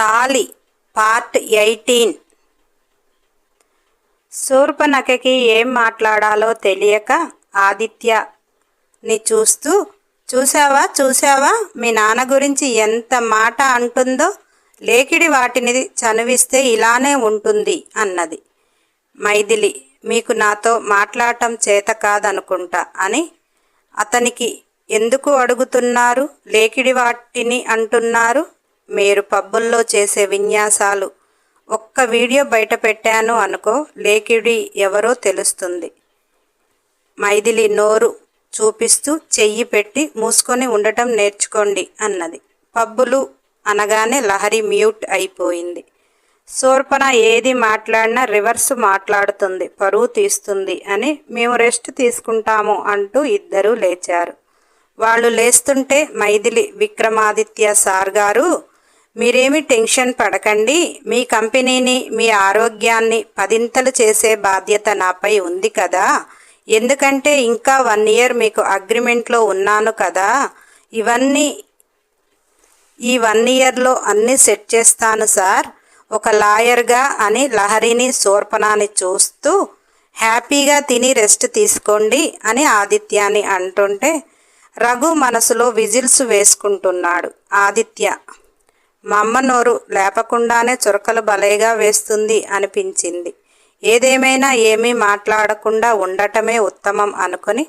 తాలి part eighteen. శూర్పనఖకి ఏం మాట్లాడాలో తెలియక ఆదిత్యని చూస్తూ చూసావా చూసావా మీ నాన్న గురించి ఎంత మాట అంటుందో లేకిడి వాటిని చనువిస్తే ఇలానే ఉంటుంది అన్నది. మైథిలి మీకు నాతో మాట్లాడటం చేత కాదనుకుంటా అని అతనికి ఎందుకు అడుగుతున్నారు? లేకిడి వాటిని అంటున్నారు? మీరు పబ్బుల్లో చేసే విన్యాసాలు. ఒక్క వీడియో బయట పెట్టాను అనుకో లేకిడి ఎవరో తెలుస్తుంది. మైథిలి నోరు చూపిస్తూ చెయ్యి పెట్టి మూసుకొని ఉండటం నేర్చుకోండి అన్నది. పబ్బులు అనగానే లహరి మ్యూట్ అయిపోయింది. శూర్పణ ఏది మాట్లాడినా రివర్స్ మాట్లాడుతుంది పరువు తీస్తుంది అని మేము రెస్ట్ తీసుకుంటాము అంటూ ఇద్దరూ లేచారు. వాళ్ళు లేస్తుంటే మైథిలి విక్రమాదిత్య సార్ గారు మీరేమి టెన్షన్ పడకండి. మీ కంపెనీని మీ ఆరోగ్యాన్ని పదింతలు చేసే బాధ్యత నాపై ఉంది కదా. ఎందుకంటే ఇంకా వన్ ఇయర్ మీకు అగ్రిమెంట్లో ఉన్నాను కదా. ఇవన్నీ ఈ వన్ ఇయర్లో అన్నీ సెట్ చేస్తాను సార్. ఒక లాయర్గా అని లహరిని శూర్పణాన్ని చూస్తూ హ్యాపీగా తిని రెస్ట్ తీసుకోండి అని ఆదిత్యాన్ని అంటుంటే రఘు మనసులో విజిల్స్ వేసుకుంటున్నాడు ఆదిత్య. మా అమ్మ నోరు లేపకుండానే చురకలు బలేగా వేస్తుంది అనిపించింది. ఏదేమైనా ఏమీ మాట్లాడకుండా ఉండటమే ఉత్తమం అనుకుని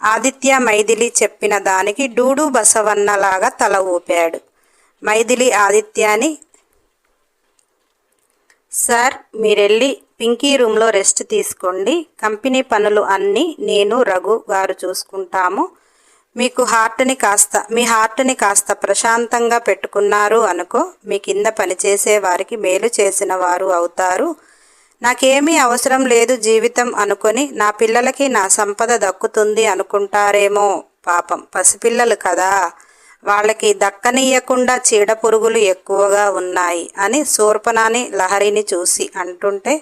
ఆదిత్య మైథిలి చెప్పిన దానికి డూడు బసవన్నలాగా తల ఊపాడు. మైథిలి ఆదిత్యాని సార్ మీరెళ్ళి పింకీ రూమ్లో రెస్ట్ తీసుకోండి. కంపెనీ పనులు అన్నీ నేను రఘు గారు చూసుకుంటాము. మీకు హార్ట్ని కాస్త మీ హార్ట్ని కాస్త ప్రశాంతంగా పెట్టుకున్నారు అనుకో మీ కింద పనిచేసే వారికి మేలు చేసిన వారు అవుతారు. నాకేమీ అవసరం లేదు జీవితం అనుకొని నా పిల్లలకి నా సంపద దక్కుతుంది అనుకుంటారేమో పాపం. పసిపిల్లలు కదా వాళ్ళకి దక్కనీయకుండా చీడ పురుగులు ఎక్కువగా ఉన్నాయి అని శూర్పణాని లహరిని చూసి అంటుంటే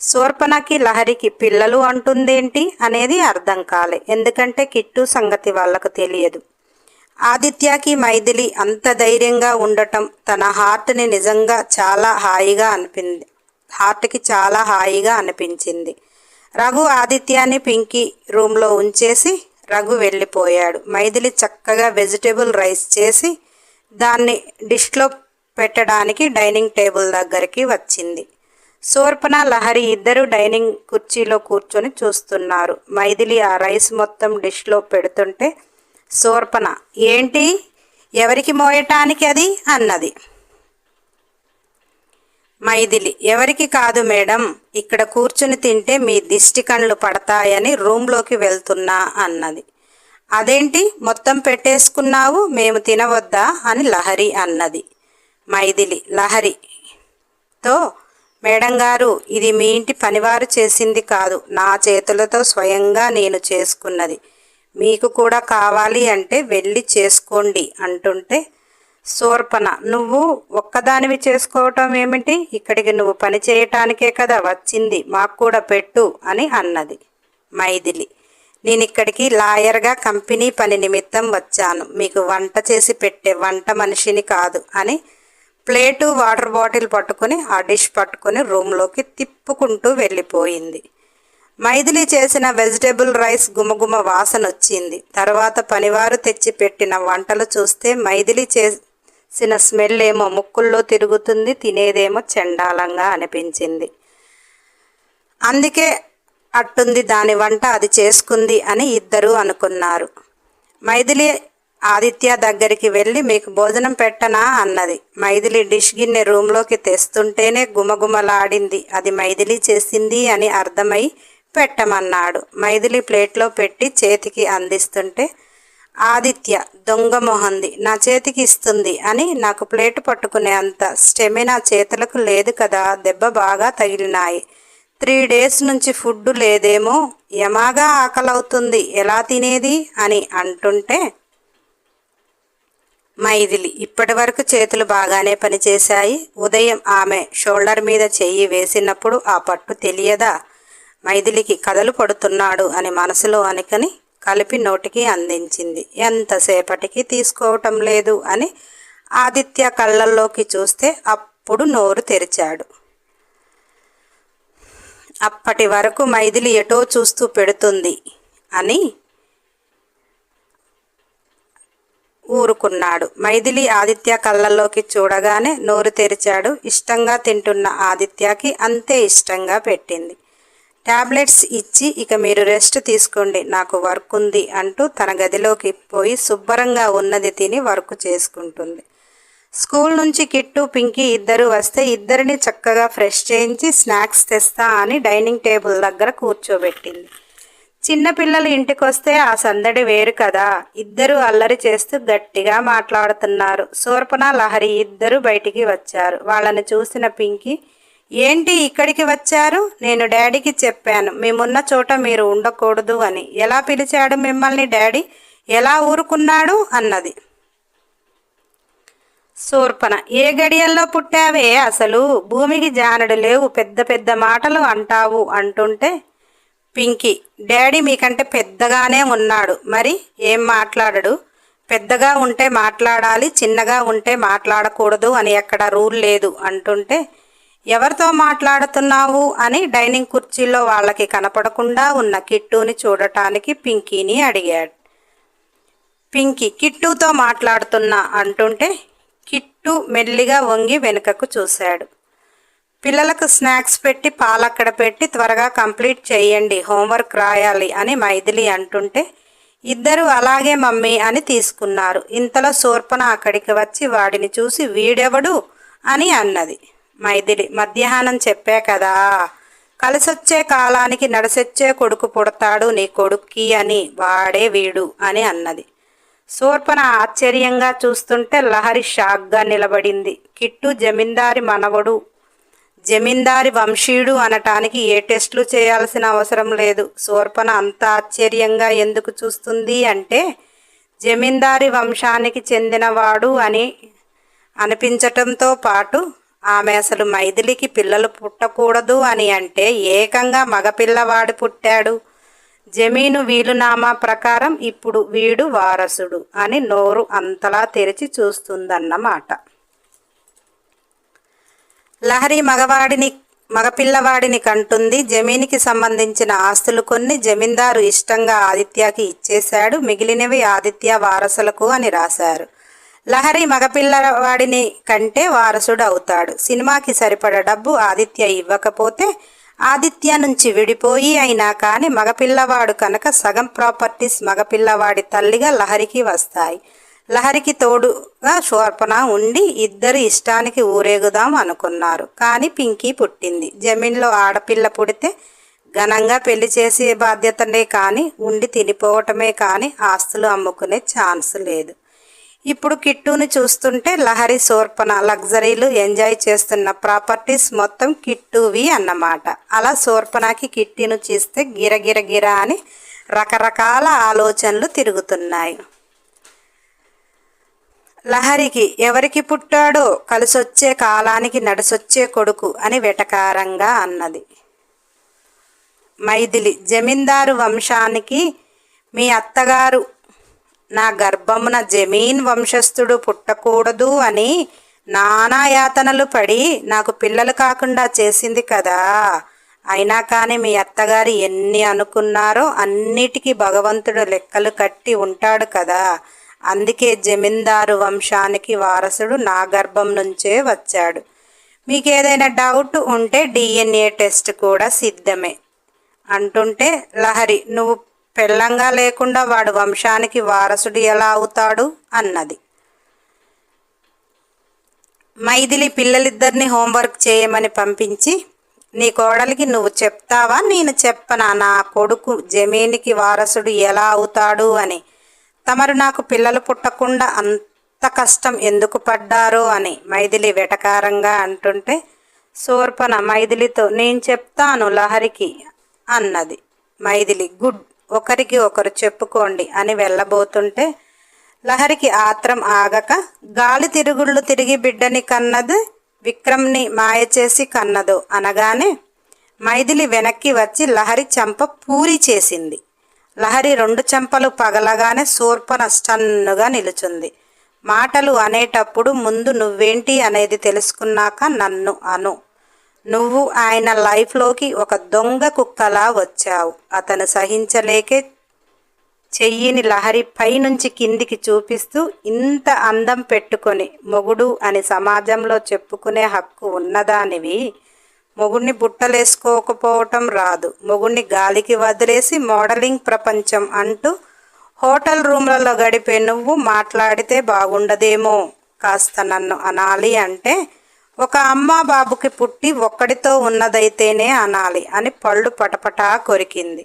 శూర్పణకి లహరికి పిల్లలు అంటుందేంటి అనేది అర్థం కాలే. ఎందుకంటే కిట్టు సంగతి వాళ్ళకు తెలియదు. ఆదిత్యకి మైథిలి అంత ధైర్యంగా ఉండటం తన హార్ట్ని నిజంగా చాలా హాయిగా అనిపింది. హార్ట్కి చాలా హాయిగా అనిపించింది. రఘు ఆదిత్యాన్ని పింకీ రూమ్లో ఉంచేసి రఘు వెళ్ళిపోయాడు. మైథిలి చక్కగా వెజిటేబుల్ రైస్ చేసి దాన్ని డిష్లో పెట్టడానికి డైనింగ్ టేబుల్ దగ్గరికి వచ్చింది. శూర్పణ లహరి ఇద్దరు డైనింగ్ కుర్చీలో కూర్చొని చూస్తున్నారు. మైథిలి ఆ రైస్ మొత్తం డిష్లో పెడుతుంటే శూర్పణ ఏంటి? ఎవరికి మోయటానికి అది? అన్నది. మైథిలి ఎవరికి కాదు మేడం ఇక్కడ కూర్చుని తింటే మీ దిష్టి కళ్ళు పడతాయని రూమ్లోకి వెళ్తున్నా అన్నది. అదేంటి? మొత్తం పెట్టేసుకున్నావు మేము తినవద్దా? అని లహరి అన్నది. మైథిలి లహరితో మేడం గారు ఇది మీ ఇంటి పనివారు చేసింది కాదు. నా చేతులతో స్వయంగా నేను చేసుకున్నది. మీకు కూడా కావాలి అంటే వెళ్ళి చేసుకోండి అంటుంటే శూర్పణ నువ్వు ఒక్కదానివి చేసుకోవటం ఏమిటి? ఇక్కడికి నువ్వు పని చేయటానికే కదా వచ్చింది. మాకు కూడా పెట్టు అని అన్నది మైథిలి. నేను ఇక్కడికి లాయర్గా కంపెనీ పని నిమిత్తం వచ్చాను. మీకు వంట చేసి పెట్టే వంట మనిషిని కాదు అని ప్లేటు వాటర్ బాటిల్ పట్టుకొని ఆ డిష్ పట్టుకొని రూమ్లోకి తిప్పుకుంటూ వెళ్ళిపోయింది. మైథిలి చేసిన వెజిటేబుల్ రైస్ గుమగుమ వాసన వచ్చింది తర్వాత పనివారు తెచ్చి పెట్టిన వంటలు చూస్తే మైథిలి చేసిన స్మెల్ ఏమో ముక్కుల్లో తిరుగుతుంది తినేదేమో చండాలంగా అనిపించింది. అందుకే అట్టుంది దాని వంట అది చేసుకుంది అని ఇద్దరూ అనుకున్నారు. మైథిలి ఆదిత్య దగ్గరికి వెళ్ళి మీకు భోజనం పెట్టనా? అన్నది. మైథిలి డిష్ గిన్నె రూమ్లోకి తెస్తుంటేనే గుమగుమలాడింది. అది మైథిలి చేసింది అని అర్థమై పెట్టమన్నాడు. మైథిలి ప్లేట్లో పెట్టి చేతికి అందిస్తుంటే ఆదిత్య దొంగ మొహంది. నా చేతికి ఇస్తుంది అని నాకు ప్లేట్ పట్టుకునే అంత స్టెమినా చేతులకు లేదు కదా దెబ్బ బాగా తగిలినాయి. త్రీ డేస్ నుంచి ఫుడ్ లేదేమో యమాగా ఆకలవుతుంది. ఎలా తినేది? అని అంటుంటే మైథిలి. ఇప్పటి వరకు చేతులు బాగానే పనిచేశాయి. ఉదయం ఆమె షోల్డర్ మీద చెయ్యి వేసినప్పుడు ఆ పట్టు తెలియదా? మైథిలికి కథలు పడుతున్నాడు అని మనసులో అనుకని కలిపి నోటికి అందించింది. ఎంతసేపటికి తీసుకోవటం లేదు అని ఆదిత్య కళ్ళల్లోకి చూస్తే అప్పుడు నోరు తెరిచాడు. అప్పటి వరకు మైథిలి ఎటో చూస్తూ పెడుతుంది అని ఊరుకున్నాడు మైథిలి ఆదిత్య కళ్ళల్లోకి చూడగానే నోరు తెరిచాడు. ఇష్టంగా తింటున్న ఆదిత్యకి అంతే ఇష్టంగా పెట్టింది. టాబ్లెట్స్ ఇచ్చి ఇక మీరు రెస్ట్ తీసుకోండి నాకు వర్క్ ఉంది అంటూ తన గదిలోకి పోయి శుభ్రంగా ఉన్నది తిని వర్క్ చేసుకుంటుంది. స్కూల్ నుంచి కిట్టు పింకీ ఇద్దరు వస్తే ఇద్దరిని చక్కగా ఫ్రెష్ చేయించి స్నాక్స్ తెస్తా అని డైనింగ్ టేబుల్ దగ్గర కూర్చోబెట్టింది. చిన్నపిల్లలు ఇంటికొస్తే ఆ సందడి వేరు కదా. ఇద్దరు అల్లరి చేస్తూ గట్టిగా మాట్లాడుతున్నారు. శూర్పణ లహరి ఇద్దరు బయటికి వచ్చారు. వాళ్ళని చూసిన పింకీ ఏంటి ఇక్కడికి వచ్చారు? నేను డాడీకి చెప్పాను. మేమున్న చోట మీరు ఉండకూడదు అని. ఎలా పిలిచాడు మిమ్మల్ని డాడీ? ఎలా ఊరుకున్నాడు? అన్నది. శూర్పణ ఏ గడియల్లో పుట్టావే అసలు? భూమికి జానడు లేవు. పెద్ద పెద్ద మాటలు అంటావు అంటుంటే పింకీ. డాడీ మీకంటే పెద్దగానే ఉన్నాడు. మరి ఏం మాట్లాడడు? పెద్దగా ఉంటే మాట్లాడాలి చిన్నగా ఉంటే మాట్లాడకూడదు అని ఎక్కడ రూల్ లేదు అంటుంటే ఎవరితో మాట్లాడుతున్నావు అని డైనింగ్ కుర్చీలో వాళ్ళకి కనపడకుండా ఉన్న కిట్టుని చూడటానికి పింకీని అడిగాడు. పింకీ కిట్టుతో మాట్లాడుతున్నా అంటుంటే కిట్టు మెల్లిగా వంగి వెనుకకు చూశాడు. పిల్లలకు స్నాక్స్ పెట్టి పాలక్కడ పెట్టి త్వరగా కంప్లీట్ చేయండి హోంవర్క్ రాయాలి అని మైథిలి అంటుంటే ఇద్దరు అలాగే మమ్మీ అని తీసుకున్నారు. ఇంతలో శూర్పణ అక్కడికి వచ్చి వాడిని చూసి వీడెవడు? అని అన్నది. మైథిలి మధ్యాహ్నం చెప్పే కదా కలిసొచ్చే కాలానికి నడిసొచ్చే కొడుకు పుడతాడు నీ కొడుక్కి అని వాడే వీడు అని అన్నది. శూర్పణ ఆశ్చర్యంగా చూస్తుంటే లహరి షాక్గా నిలబడింది. కిట్టు జమీందారి మనవడు జమీందారి వంశీయుడు అనటానికి ఏ టెస్టులు చేయాల్సిన అవసరం లేదు. శూర్పణ అంత ఆశ్చర్యంగా ఎందుకు చూస్తుంది అంటే జమీందారి వంశానికి చెందినవాడు అని అనిపించటంతో పాటు ఆమె అసలు మైథిలికి పిల్లలు పుట్టకూడదు అని అంటే ఏకంగా మగపిల్లవాడు పుట్టాడు. జమీను వీలునామా ప్రకారం ఇప్పుడు వీడు వారసుడు అని నోరు అంతలా తెరిచి చూస్తుందన్నమాట. లహరి మగవాడిని మగపిల్లవాడిని కంటుంది. జమీనికి సంబంధించిన ఆస్తులు కొన్ని జమీందారు ఇష్టంగా ఆదిత్యకి ఇచ్చేశాడు. మిగిలినవి ఆదిత్య వారసులకు అని రాశారు. లహరి మగపిల్లవాడిని కంటే వారసుడు అవుతాడు. సినిమాకి సరిపడ డబ్బు ఆదిత్య ఇవ్వకపోతే ఆదిత్య నుంచి విడిపోయి అయినా కానీ మగపిల్లవాడు కనుక సగం ప్రాపర్టీస్ మగపిల్లవాడి తల్లిగా లహరికి వస్తాయి. లహరికి తోడుగా శోర్పణ ఉండి ఇద్దరు ఇష్టానికి ఊరేగుదాం అనుకున్నారు. కానీ పింకీ పుట్టింది. జమీన్లో ఆడపిల్ల పుడితే ఘనంగా పెళ్ళి చేసే బాధ్యతనే కానీ ఉండి తినిపోవటమే కానీ ఆస్తులు అమ్ముకునే ఛాన్స్ లేదు. ఇప్పుడు కిట్టుని చూస్తుంటే లహరి శోర్పణ లగ్జరీలు ఎంజాయ్ చేస్తున్న ప్రాపర్టీస్ మొత్తం కిట్టువి అన్నమాట. అలా శోర్పణకి కిట్టిను చూస్తే గిరగిరగిర అని రకరకాల ఆలోచనలు తిరుగుతున్నాయి. లహరికి ఎవరికి పుట్టాడో కలిసొచ్చే కాలానికి నడిసొచ్చే కొడుకు అని వెటకారంగా అన్నది. మైథిలి జమీందారు వంశానికి మీ అత్తగారు నా గర్భమున జమీన్ వంశస్థుడు పుట్టకూడదు అని నానా యాతనలు పడి నాకు పిల్లలు కాకుండా చేసింది కదా. అయినా కానీ మీ అత్తగారు ఎన్ని అనుకున్నారో అన్నిటికీ భగవంతుడు లెక్కలు కట్టి ఉంటాడు కదా. అందుకే జమీందారు వంశానికి వారసుడు నా గర్భం నుంచే వచ్చాడు. మీకు ఏదైనా డౌట్ ఉంటే డిఎన్ఏ టెస్ట్ కూడా సిద్ధమే. అంటుంటే లహరి నువ్వు పెళ్ళంగా లేకుండా వాడు వంశానికి వారసుడు ఎలా అవుతాడు? అన్నది. మైథిలి పిల్లలిద్దరిని హోంవర్క్ చేయమని పంపించి నీ కోడలికి నువ్వు చెప్తావా? నేను చెప్పనా? నా కొడుకు జమీనికి వారసుడు ఎలా అవుతాడు? అని. తమరు నాకు పిల్లలు పుట్టకుండా అంత కష్టం ఎందుకు పడ్డారో అని మైథిలి వెటకారంగా అంటుంటే శూర్పణ మైథిలితో నేను చెప్తాను లహరికి అన్నది. మైథిలి గుడ్ ఒకరికి ఒకరు చెప్పుకోండి అని వెళ్ళబోతుంటే లహరికి ఆత్రం ఆగక గాలి తిరుగుళ్ళు తిరిగి బిడ్డని కన్నది విక్రమ్ని మాయ చేసి కన్నదు అనగానే మైథిలి వెనక్కి వచ్చి లహరి చంప పూరి చేసింది. లహరి రెండు చెంపలు పగలగానే శూర్పణ స్టన్నుగా నిలుచుంది. మాటలు అనేటప్పుడు ముందు నువ్వేంటి అనేది తెలుసుకున్నాక నన్ను అను. నువ్వు ఆయన లైఫ్లోకి ఒక దొంగ కుక్కలా వచ్చావు. అతను సహించలేకే చెయ్యిని లహరి పైనుంచి కిందికి చూపిస్తూ ఇంత అందం పెట్టుకొని మొగుడు అని సమాజంలో చెప్పుకునే హక్కు ఉన్నదానివి. మొగుణ్ణి బుట్టలేసుకోకపోవటం రాదు. మొగుణ్ణి గాలికి వదిలేసి మోడలింగ్ ప్రపంచం అంటూ హోటల్ రూమ్లలో గడిపే నువ్వు మాట్లాడితే బాగుండదేమో. కాస్త నన్ను అనాలి అంటే ఒక అమ్మ బాబుకి పుట్టి ఒక్కడితో ఉన్నదైతేనే అనాలి అని పళ్ళు పటపటా కొరికింది.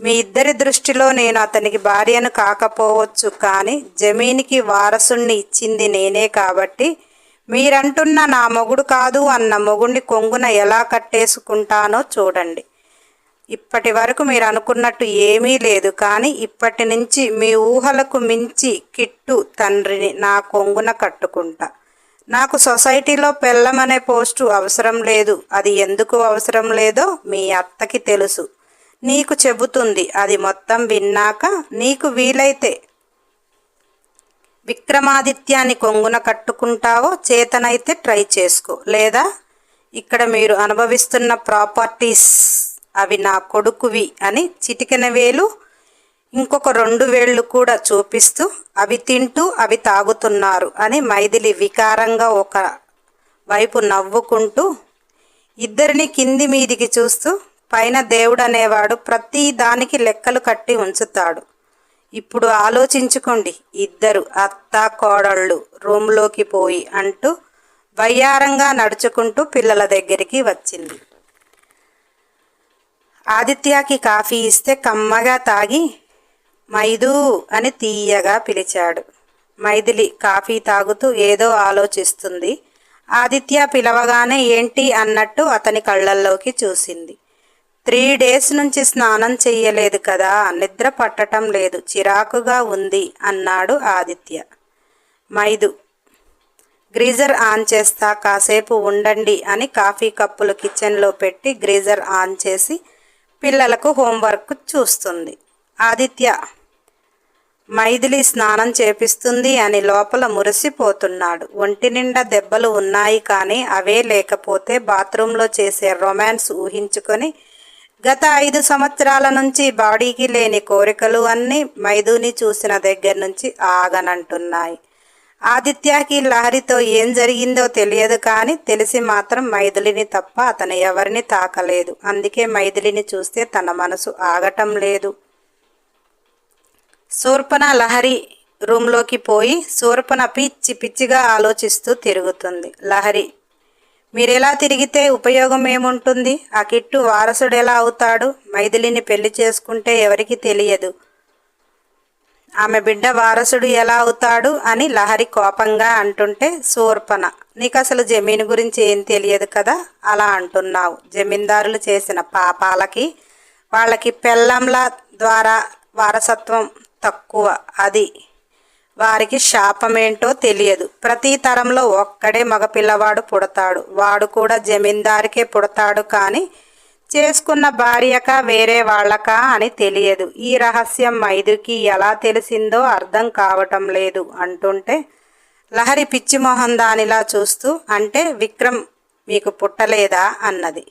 మీ ఇద్దరి దృష్టిలో నేను అతనికి భార్యను కాకపోవచ్చు కానీ జమీనికి వారసుణ్ణి ఇచ్చింది నేనే కాబట్టి మీరంటున్న నా మొగుడు కాదు అన్న మొగుడిని కొంగున ఎలా కట్టేసుకుంటానో చూడండి. ఇప్పటి వరకు మీరు అనుకున్నట్టు ఏమీ లేదు కానీ ఇప్పటి నుంచి మీ ఊహలకు మించి కిట్టు తండ్రిని నా కొంగున కట్టుకుంటా. నాకు సొసైటీలో పెళ్ళమనే పోస్టు అవసరం లేదు. అది ఎందుకు అవసరం లేదో మీ అత్తకి తెలుసు. నీకు చెబుతుంది. అది మొత్తం విన్నాక నీకు వీలైతే విక్రమాదిత్యాన్ని కొంగున కట్టుకుంటావో చేతనైతే ట్రై చేసుకో. లేదా ఇక్కడ మీరు అనుభవిస్తున్న ప్రాపర్టీస్ అవి నా కొడుకువి అని చిటికెన వేలు ఇంకొక రెండు వేళ్ళు కూడా చూపిస్తూ అవి తింటూ అవి తాగుతున్నారు అని మైథిలి వికారంగా ఒక వైపు నవ్వుకుంటూ ఇద్దరిని కింది మీదికి చూస్తూ పైన దేవుడు అనేవాడు ప్రతి దానికి లెక్కలు కట్టి ఉంచుతాడు. ఇప్పుడు ఆలోచించుకోండి. ఇద్దరు అత్త కోడళ్ళు రూమ్లోకి పోయి అంటూ వయ్యారంగా నడుచుకుంటూ పిల్లల దగ్గరికి వచ్చింది. ఆదిత్యకి కాఫీ ఇస్తే కమ్మగా తాగి మైదు అని తీయగా పిలిచాడు. మైథిలి కాఫీ తాగుతూ ఏదో ఆలోచిస్తుంది. ఆదిత్య పిలవగానే ఏంటి అన్నట్టు అతని కళ్ళల్లోకి చూసింది. త్రీ డేస్ నుంచి స్నానం చెయ్యలేదు కదా నిద్ర పట్టటం లేదు చిరాకుగా ఉంది అన్నాడు ఆదిత్య. మైదు గ్రీజర్ ఆన్ చేస్తా కాసేపు ఉండండి అని కాఫీ కప్పులు కిచెన్లో పెట్టి గ్రీజర్ ఆన్ చేసి పిల్లలకు హోంవర్క్ చూస్తుంది. ఆదిత్య మైథిలి స్నానం చేపిస్తుంది అని లోపల మురిసిపోతున్నాడు. ఒంటి నిండా దెబ్బలు ఉన్నాయి కానీ అవే లేకపోతే బాత్రూంలో చేసే రొమాన్స్ ఊహించుకొని గత ఐదు సంవత్సరాల నుంచి బాడీకి లేని కోరికలు అన్నీ మైదుని చూసిన దగ్గర నుంచి ఆగనంటున్నాయి. ఆదిత్యకి లహరితో ఏం జరిగిందో తెలియదు కానీ తెలిసి మాత్రం మైథిలిని తప్ప అతను ఎవరిని తాకలేదు. అందుకే మైథిలిని చూస్తే తన మనసు ఆగటం లేదు. శూర్పణ లహరి రూమ్లోకి పోయి శూర్పణ పిచ్చి పిచ్చిగా ఆలోచిస్తూ తిరుగుతుంది. లహరి మీరెలా తిరిగితే ఉపయోగం ఏముంటుంది? ఆ కిట్టు వారసుడు ఎలా అవుతాడు? మైథిలిని పెళ్ళి చేసుకుంటే ఎవరికి తెలియదు. ఆమె బిడ్డ వారసుడు ఎలా అవుతాడు? అని లహరి కోపంగా అంటుంటే శూర్పణ నీకు అసలు జమీన్ గురించి ఏం తెలియదు కదా? అలా అంటున్నావు. జమీందారులు చేసిన పాపాలకి వాళ్ళకి పెళ్ళంల ద్వారా వారసత్వం తక్కువ. అది వారికి శాపమేంటో తెలియదు. ప్రతి తరంలో ఒక్కడే మగపిల్లవాడు పుడతాడు. వాడు కూడా జమీందారికే పుడతాడు కానీ చేసుకున్న భార్యక వేరే వాళ్ళకా అని తెలియదు. ఈ రహస్యం మైదుకి ఎలా తెలిసిందో అర్థం కావటం లేదు అంటుంటే లహరి పిచ్చిమోహన్ దానిలా చూస్తూ అంటే విక్రమ్ మీకు పుట్టలేదా అన్నది.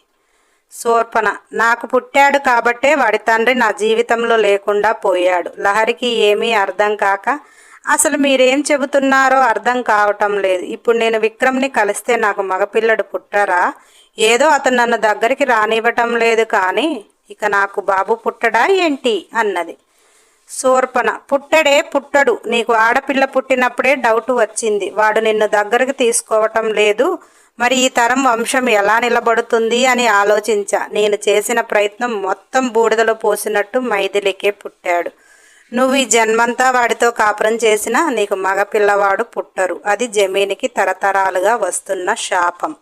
శూర్పణ నాకు పుట్టాడు కాబట్టే వాడి తండ్రి నా జీవితంలో లేకుండా పోయాడు. లహరికి ఏమీ అర్థం కాక అసలు మీరేం చెబుతున్నారో అర్థం కావటం లేదు. ఇప్పుడు నేను విక్రమ్ని కలిస్తే నాకు మగపిల్లడు పుట్టారా? ఏదో అతను నన్ను దగ్గరికి రానివ్వటం లేదు కానీ ఇక నాకు బాబు పుట్టడా ఏంటి? అన్నది. శూర్పణ. పుట్టడే పుట్టడు. నీకు ఆడపిల్ల పుట్టినప్పుడే డౌట్ వచ్చింది. వాడు నిన్ను దగ్గరకు తీసుకోవటం లేదు. మరి ఈ తరం వంశం ఎలా నిలబడుతుంది అని ఆలోచించా. నేను చేసిన ప్రయత్నం మొత్తం బూడిదలో పోసినట్టు మైథిలికే పుట్టాడు. నువ్వు ఈ జన్మంతా వాడితో కాపురం చేసినా నీకు మగపిల్లవాడు పుట్టరు. అది జమీనికి తరతరాలుగా వస్తున్న శాపం.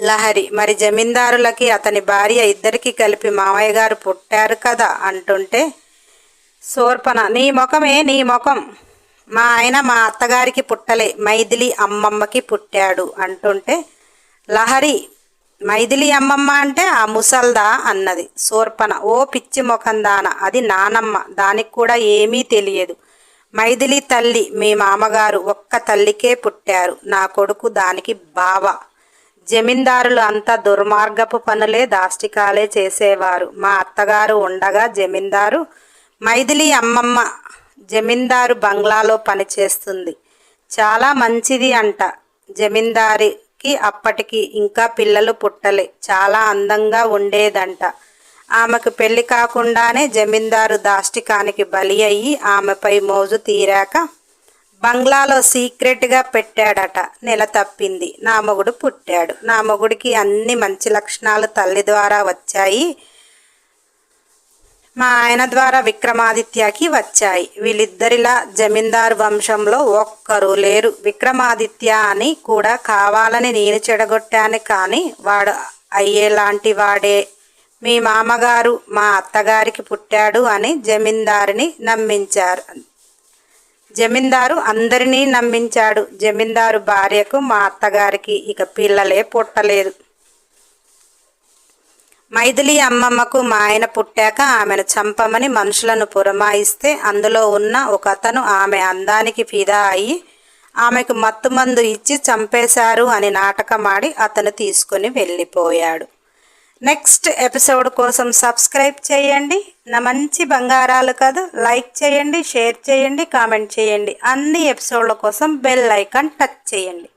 లహరి మరి జమీందారులకి అతని భార్య ఇద్దరికి కలిపి మామయ్య గారు పుట్టారు కదా అంటుంటే శూర్పణ నీ ముఖమే నీ ముఖం. మా ఆయన మా అత్తగారికి పుట్టలే మైథిలి అమ్మమ్మకి పుట్టాడు అంటుంటే లహరి మైథిలి అమ్మమ్మ అంటే ఆ ముసల్దా అన్నది. శూర్పణ ఓ పిచ్చి ముఖందాన అది నానమ్మ దానికి కూడా ఏమీ తెలియదు. మైథిలి తల్లి మీ మామగారు ఒక్క తల్లికే పుట్టారు నా కొడుకు దానికి బావ. జమీందారులు అంతా దుర్మార్గపు పనులే దాష్టికాలే చేసేవారు. మా అత్తగారు ఉండగా జమీందారు మైథిలి అమ్మమ్మ జమీందారు బంగ్లాలో పనిచేస్తుంది. చాలా మంచిది అంట. జమీందారి జమీందారికి అప్పటికి ఇంకా పిల్లలు పుట్టలే. చాలా అందంగా ఉండేదంట. ఆమెకు పెళ్ళి కాకుండానే జమీందారు దాష్టికానికి బలి అయ్యి ఆమెపై మోజు తీరాక బంగ్లాలో సీక్రెట్గా పెట్టాడట. నెల తప్పింది. నా మొగుడు పుట్టాడు. నా మొగుడికి అన్ని మంచి లక్షణాలు తల్లి ద్వారా వచ్చాయి. మా ఆయన ద్వారా విక్రమాదిత్యకి వచ్చాయి. వీళ్ళిద్దరిలా జమీందారు వంశంలో ఒక్కరు లేరు. విక్రమాదిత్య అని కూడా కావాలని నేను చెడగొట్టాను కానీ వాడు అయ్యేలాంటి వాడే. మీ మామగారు మా అత్తగారికి పుట్టాడు అని జమీందారుని నమ్మించారు. జమీందారు అందరినీ నమ్మించాడు. జమీందారు భార్యకు మా అత్తగారికి ఇక పిల్లలే పుట్టలేదు. మైథిలి అమ్మమ్మకు మా ఆయన పుట్టాక ఆమెను చంపమని మనుషులను పురమాయిస్తే అందులో ఉన్న ఒక అతను ఆమె అందానికి ఫిదా అయి ఆమెకు మత్తుమందు ఇచ్చి చంపేశారు అని నాటకమాడి అతను తీసుకుని వెళ్ళిపోయాడు. నెక్స్ట్ ఎపిసోడ్ కోసం సబ్స్క్రైబ్ చేయండి. నా మంచి బంగారాలు కాదు లైక్ చేయండి షేర్ చేయండి కామెంట్ చేయండి. అన్ని ఎపిసోడ్ల కోసం బెల్ ఐకాన్ టచ్ చేయండి.